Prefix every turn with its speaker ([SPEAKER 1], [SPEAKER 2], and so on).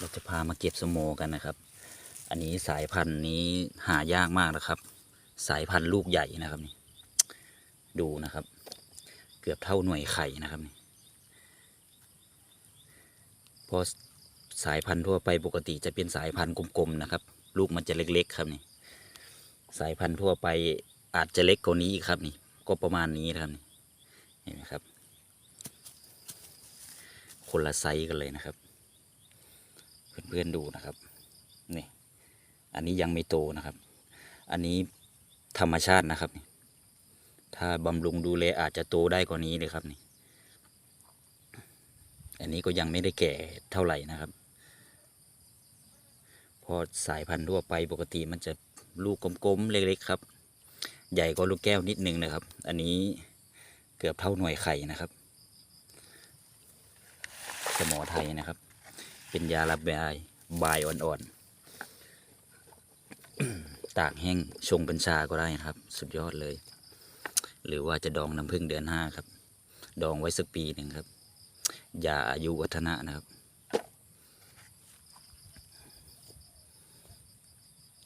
[SPEAKER 1] เราจะพามาเก็บสโมกันนะครับ อันนี้สายพันธุ์นี้หายากมากนะครับ สายพันธุ์ลูกใหญ่นะครับนี่ ดูนะครับ เกือบเท่าหน่วยไข่นะครับนี่พราะสายพันธุ์ทั่วไปปกติจะเป็นสายพันธุ์กลมๆนะครับ ลูกมันจะเล็กๆ ครับนี่ สายพันธุ์ทั่วไปอาจจะเล็กกว่านี้อีกครับนี่ ก็ประมาณนี้นะครับนี่ เห็นไหมครับ คนละไซส์กันเลยนะครับ เพื่อนๆดูนะครับนี่อันนี้ยังไม่โตนะครับ อันนี้ธรรมชาตินะครับ ถ้าบำรุงดูแลอาจจะโตได้กว่านี้เลยครับนี่อันนี้ก็ยังไม่ได้แก่เท่าไหร่นะครับพอสายพันธุ์ทั่วไปปกติมันจะลูกกลมๆเล็กๆครับ ใหญ่กว่าลูกแก้วนิดนึงนะครับ อันนี้เกือบเท่าหน่วยไข่นะครับ สมอไทยนะครับ เป็นยาระบายบายอ่อนๆ ตากแห้งชงเป็นชาก็ได้นะครับ สุดยอดเลย หรือว่าจะดองน้ำผึ้งเดือนห้าครับ ดองไว้สักปีหนึ่งครับ ยาอายุวัฒนะนะครับ